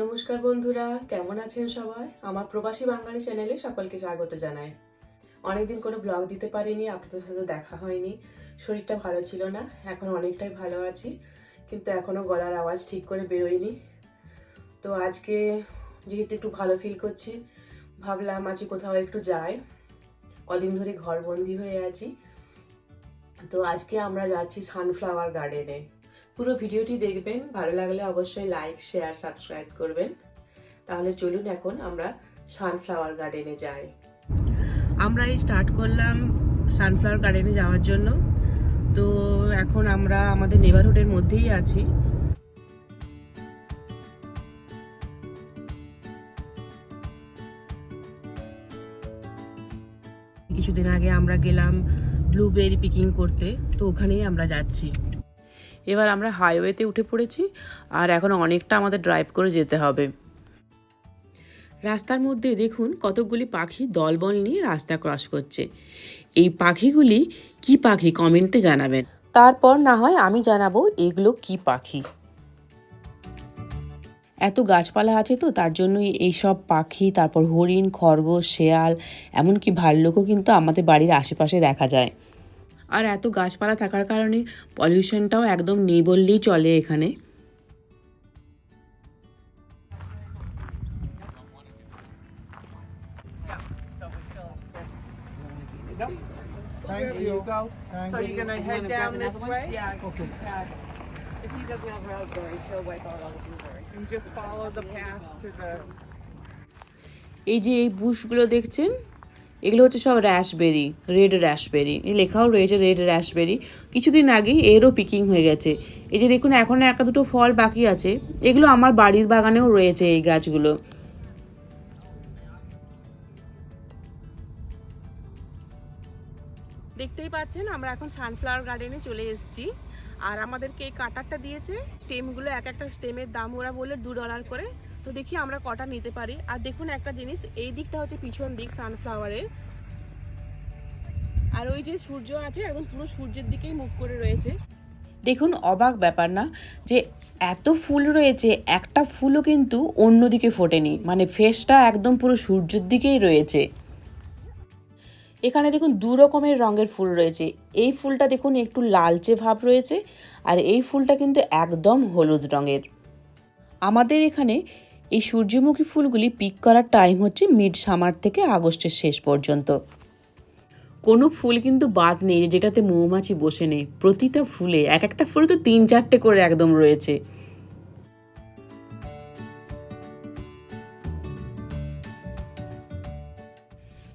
নমস্কার বন্ধুরা, কেমন আছেন সবাই? আমার প্রবাসী বাঙালি চ্যানেলে সকলকে স্বাগত জানাই। অনেকদিন কোনো ব্লগ দিতে পারিনি, আপনাদের সাথে দেখা হয়নি। শরীরটা ভালো ছিল না, এখন অনেকটাই ভালো আছি, কিন্তু এখনও গলার আওয়াজ ঠিক করে বেরোয়নি। তো আজকে যেহেতু একটু ভালো ফিল করছি, ভাবলাম আজকে কোথাও একটু যাই। কদিন ধরে ঘরবন্দি হয়ে আছি। তো আজকে আমরা যাচ্ছি সানফ্লাওয়ার গার্ডেনে পুরো ভিডিওটি দেখবেন। ভালো লাগলে অবশ্যই লাইক শেয়ার সাবস্ক্রাইব করবেন। তাহলে চলুন এখন আমরা সানফ্লাওয়ার গার্ডেনে যাই। আমরা এই স্টার্ট করলাম সানফ্লাওয়ার গার্ডেনে যাওয়ার জন্য। তো এখন আমরা আমাদের নেবারহুডের মধ্যেই আছি। কিছুদিন আগে আমরা গেলাম ব্লুবেরি পিকিং করতে। তো ওখানেই আমরা যাচ্ছি। এবার আমরা হাইওয়েতে উঠে পড়েছি আর এখন অনেকটা আমাদের ড্রাইভ করে যেতে হবে। রাস্তার মধ্যে দেখুন কতকগুলি পাখি দলবল নিয়ে রাস্তা ক্রস করছে। এই পাখিগুলি কি পাখি কমেন্টে জানাবেন। তারপর না হয় আমি জানাব এগুলো কি পাখি। এত গাছপালা আছে তো, তার জন্যই এইসব পাখি, তারপর হরিণ, খরগোশ, শেয়াল, এমনকি ভাল্লুকও কিন্তু আমাদের বাড়ির আশেপাশে দেখা যায়। আর এত গাছপালা থাকার কারণে পলিউশনটাও একদম নেই বললেই চলে এখানে। এই যে এই বুশগুলো দেখছেন? এগুলো হচ্ছে সব র্যাশবেরি রেড র্যাশবেরি লেখাও রয়েছে রেড র্যাশবেরি কিছুদিন আগেই এরও পিকিং হয়ে গেছে। এই যে দেখুন, এখন একটা দুটো ফল বাকি আছে। এগুলো আমার বাড়ির বাগানেও রয়েছে এই গাছগুলো। দেখতেই পাচ্ছেন, আমরা এখন সানফ্লাওয়ার গার্ডেনে চলে এসেছি। আর আমাদেরকে এই কাটারটা দিয়েছে। স্টেমগুলো এক একটা স্টেমের দাম ওরা বলল দু ডলার করে। তো দেখি আমরা কটা নিতে পারি। আর দেখুন একটা জিনিস, এই দিকটা হচ্ছে পিছন দিক সানফ্লাওয়ারের আর ওই যে সূর্য আছে, একদম পুরো সূর্যের দিকেই মুখ করে রয়েছে। দেখুন, অবাক ব্যাপার না যে এত ফুল রয়েছে, একটা ফুলও কিন্তু অন্যদিকে ফোটেনি। মানে ফেসটা একদম পুরো সূর্যের দিকেই রয়েছে। এখানে দেখুন, দু রকমের রঙের ফুল রয়েছে। এই ফুলটা দেখুন, একটু লালচে ভাব রয়েছে। আর এই ফুলটা কিন্তু একদম হলুদ রঙের। আমাদের এখানে এই সূর্যমুখী ফুলগুলি পিক করার টাইম হচ্ছে মিড সামার থেকে আগস্টের শেষ পর্যন্ত। কোনো ফুল কিন্তু বাদ নেই যেটাতে মৌমাছি বসে নেই। প্রতিটা ফুলে, এক একটা ফুল তো তিন চারটে করে একদম রয়েছে।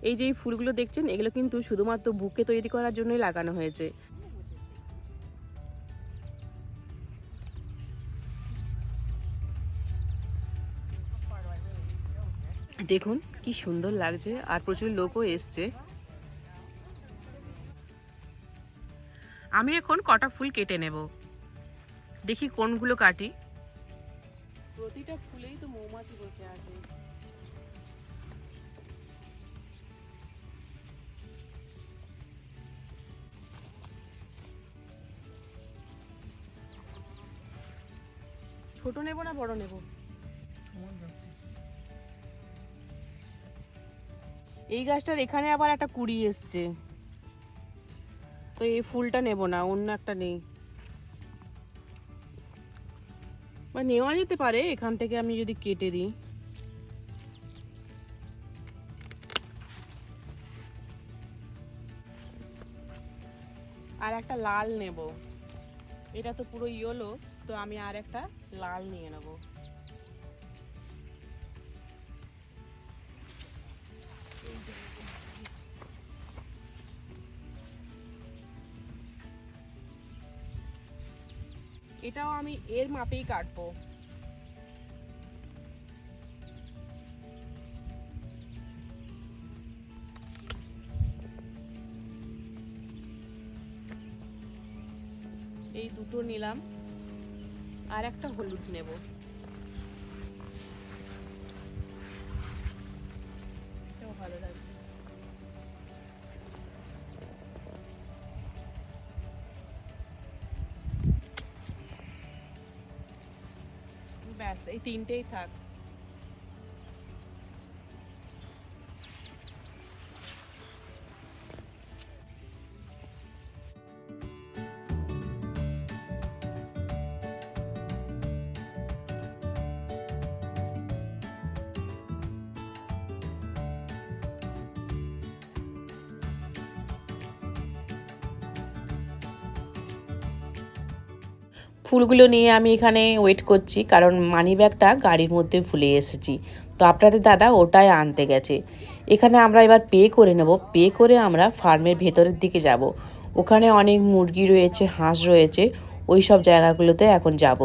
এই যে ফুলগুলো দেখছেন, এগুলো কিন্তু শুধুমাত্র বুকে তৈরি করার জন্যই লাগানো হয়েছে। দেখুন কি সুন্দর লাগছে আর প্রচুর লোকও এসছে। আমি এখন কটা ফুল কেটে নেব। দেখি কোনগুলো কাটি। প্রতিটা ফুলেই তো মৌমাছি বসে আছে। ছোট নেব না বড় নেব? এই গাছটার এখানে আবার একটা কুড়ি এসছে। তো এই ফুলটা নেব না, অন্য একটা নেই। বা নেওয়া যেতে পারে, এখান থেকে আমি যদি কেটে দিই। আর একটা লাল নেব। এটা তো পুরো ইয়েলো, তো আমি আর একটা লাল নিয়ে নেব। এটাও আমি এর মাপেই কাটবো। এই দুটো নিলাম আর একটা হলুদ নেব। ভালো লাগছে। এই তিনটেই থাক। ফুলগুলো নিয়ে আমি এখানে ওয়েট করছি, কারণ মানি ব্যাগটা গাড়ির মধ্যে ভুলে এসেছি। তো আপনাদের দাদা ওটাই আনতে গেছে। এখানে আমরা এবার পে করে নেব। পে করে আমরা ফার্মের ভেতরের দিকে যাব। ওখানে অনেক মুরগি রয়েছে, হাঁস রয়েছে, ওই সব জায়গাগুলোতে এখন যাব।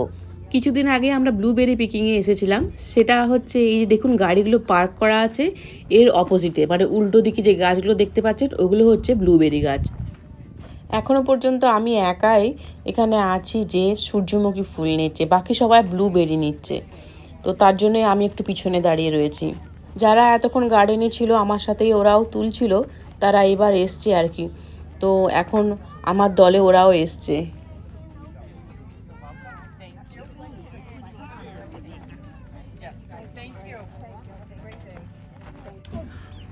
কিছুদিন আগে আমরা ব্লুবেরি পিকিংয়ে এসেছিলাম। সেটা হচ্ছে এই যে দেখুন গাড়িগুলো পার্ক করা আছে, এর অপোজিটে মানে উল্টো দিকে যে গাছগুলো দেখতে পাচ্ছেন, ওগুলো হচ্ছে ব্লুবেরি গাছ। এখনও পর্যন্ত আমি একাই এখানে আছি যে সূর্যমুখী ফুল নিচ্ছে, বাকি সবাই ব্লুবেরি নিচ্ছে। তো তার জন্যই আমি একটু পিছনে দাঁড়িয়ে রয়েছি। যারা এতক্ষণ গার্ডেনে ছিল, আমার সাথেই ওরাও তুলছিল, তারা এবার এসছে আর কি। তো এখন আমার দলে ওরাও এসছে।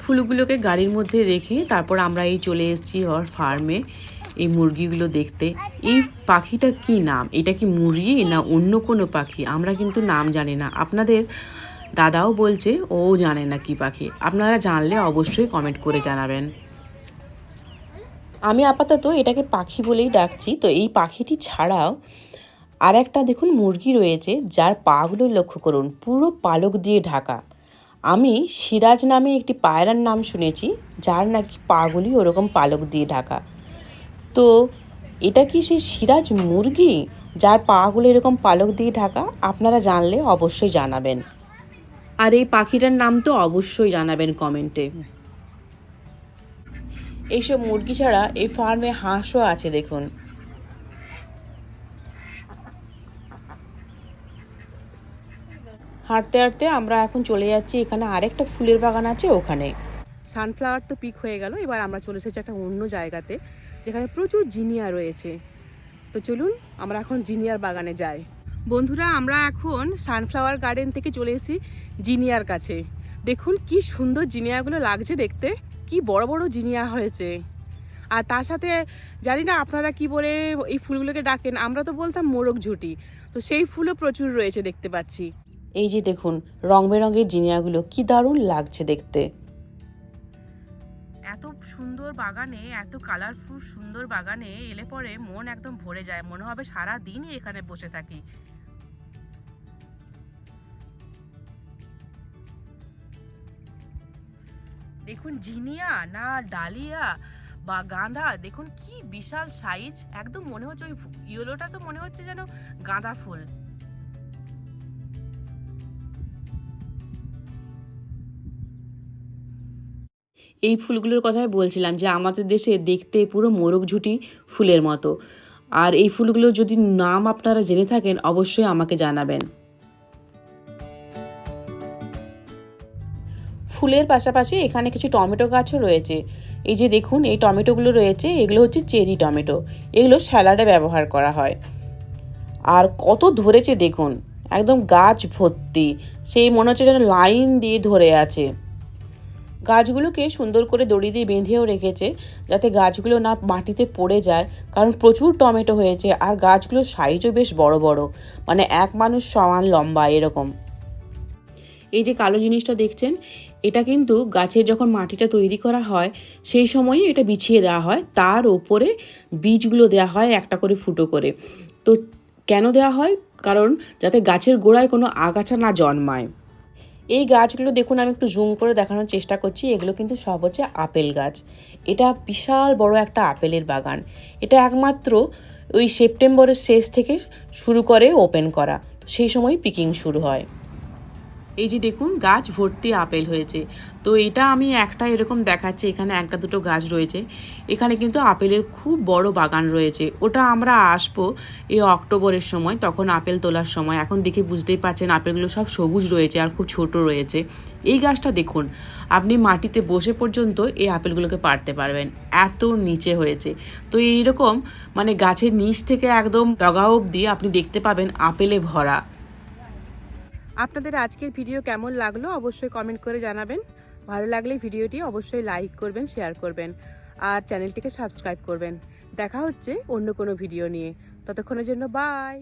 ফুলগুলোকে গাড়ির মধ্যে রেখে তারপর আমরা এই চলে এসেছি ওর ফার্মে এই মুরগিগুলো দেখতে। এই পাখিটা কি নাম? এটা কি মুরগি না অন্য কোনো পাখি? আমরা কিন্তু নাম জানি না। আপনাদের দাদাও বলছে ও জানে না কি পাখি। আপনারা জানলে অবশ্যই কমেন্ট করে জানাবেন। আমি আপাতত এটাকে পাখি বলেই ডাকছি। তো এই পাখিটি ছাড়াও আর একটা দেখুন মুরগি রয়েছে, যার পাগুলো লক্ষ্য করুন, পুরো পালক দিয়ে ঢাকা। আমি সিরাজ নামে একটি পায়রার নাম শুনেছি, যার নাকি পাগুলি ওরকম পালক দিয়ে ঢাকা। তো এটা কি সেই সিরাজ মুরগি, যার পাগুলো এরকম পালক দিয়ে ঢাকা? আপনারা জানলে অবশ্যই জানাবেন। আর এই পাখিটার নাম তো অবশ্যই জানাবেন কমেন্টে। এইসব মুরগি ছাড়া এই ফার্মে হাঁসও আছে, দেখুন। হাঁটতে হাঁটতে আমরা এখন চলে যাচ্ছি, এখানে আরেকটা ফুলের বাগান আছে ওখানে। সানফ্লাওয়ার তো পিক হয়ে গেল, এবার আমরা চলে এসেছি একটা অন্য জায়গাতে। যেখানে প্রচুর জিনিয়া রয়েছে। তো চলুন, আমরা এখন জিনিয়ার বাগানে যাই। বন্ধুরা, আমরা এখন সানফ্লাওয়ার গার্ডেন থেকে চলে এসেছি জিনিয়ার কাছে। দেখুন, কি সুন্দর জিনিয়াগুলো লাগছে দেখতে। কি বড় বড় জিনিয়া হয়েছে। আর তার সাথে, জানি না আপনারা কি বলে এই ফুলগুলোকে ডাকেন, আমরা তো বলতাম মোরগ ঝুটি। তো সেই ফুলও প্রচুর রয়েছে দেখতে পাচ্ছি। এই যে দেখুন, রং বেরঙের জিনিয়াগুলো, কি দারুণ লাগছে দেখতে। এত সুন্দর বাগানে, এত কালারফুল সুন্দর বাগানে এলে পরে মন একদম ভরে যায়। মনে হবে সারা দিনই এখানে বসে থাকি। দেখুন জিনিয়া না ডালিয়া বা গাঁদা, দেখুন কি বিশাল সাইজ একদম মনে হচ্ছে ওই ইয়েলোটা তো মনে হচ্ছে যেন গাঁদা ফুল। এই ফুলগুলোর কথাই বলছিলাম যে আমাদের দেশে দেখতে পুরো মোরগ ঝুটি ফুলের মতো। আর এই ফুলগুলোর যদি নাম আপনারা জেনে থাকেন, অবশ্যই আমাকে জানাবেন। ফুলের পাশাপাশি এখানে কিছু টমেটো গাছও রয়েছে। এই যে দেখুন, এই টমেটোগুলো রয়েছে, এগুলো হচ্ছে চেরি টমেটো। এগুলো স্যালাডে ব্যবহার করা হয়। আর কত ধরেছে দেখুন, একদম গাছ ভর্তি। সেই মনে হচ্ছে যেন লাইন দিয়ে ধরে আছে। গাছগুলোকে সুন্দর করে দড়ি দিয়ে বেঁধেও রেখেছে যাতে গাছগুলো না মাটিতে পড়ে যায়, কারণ প্রচুর টমেটো হয়েছে আর গাছগুলোর সাইজও বেশ বড় বড়। মানে এক মানুষ সমান লম্বা এরকম। এই যে কালো জিনিসটা দেখছেন, এটা কিন্তু গাছের যখন মাটিটা তৈরি করা হয়, সেই সময়ই এটা বিছিয়ে দেওয়া হয়। তার ওপরে বীজগুলো দেওয়া হয় একটা করে ফুটো করে। তো কেন দেওয়া হয়? কারণ যাতে গাছের গোড়ায় কোনো আগাছা না জন্মায়। এই গাছগুলো দেখুন, আমি একটু জুম করে দেখানোর চেষ্টা করছি। এগুলো কিন্তু সব হচ্ছে আপেল গাছ। এটা বিশাল বড় একটা আপেলের বাগান। এটা একমাত্র ওই সেপ্টেম্বরের শেষ থেকে শুরু করে ওপেন করা। সেই সময় পিকিং শুরু হয়। এই যে দেখুন, গাছ ভর্তি আপেল হয়েছে। তো এটা আমি একটা এরকম দেখাচ্ছি, এখানে একটা দুটো গাছ রয়েছে। এখানে কিন্তু আপেলের খুব বড় বাগান রয়েছে। ওটা আমরা আসব এই অক্টোবরের সময়, তখন আপেল তোলার সময়। এখন দেখে বুঝতেই পারছেন, আপেলগুলো সব সবুজ রয়েছে আর খুব ছোট রয়েছে। এই গাছটা দেখুন, আপনি মাটিতে বসে পর্যন্ত এই আপেলগুলোকে পারতে পারবেন। এত নিচে হয়েছে। তো এইরকম মানে গাছের নিচ থেকে একদম ডগা অবধি আপনি দেখতে পাবেন আপেলে ভরা। আপনাদের আজকের ভিডিও কেমন লাগল অবশ্যই কমেন্ট করে জানাবেন। ভালো লাগলে ভিডিওটি অবশ্যই লাইক করবেন শেয়ার করবেন আর চ্যানেলটিকে সাবস্ক্রাইব করবেন। দেখা হচ্ছে অন্য কোনো ভিডিও নিয়ে। ততক্ষণের জন্য বাই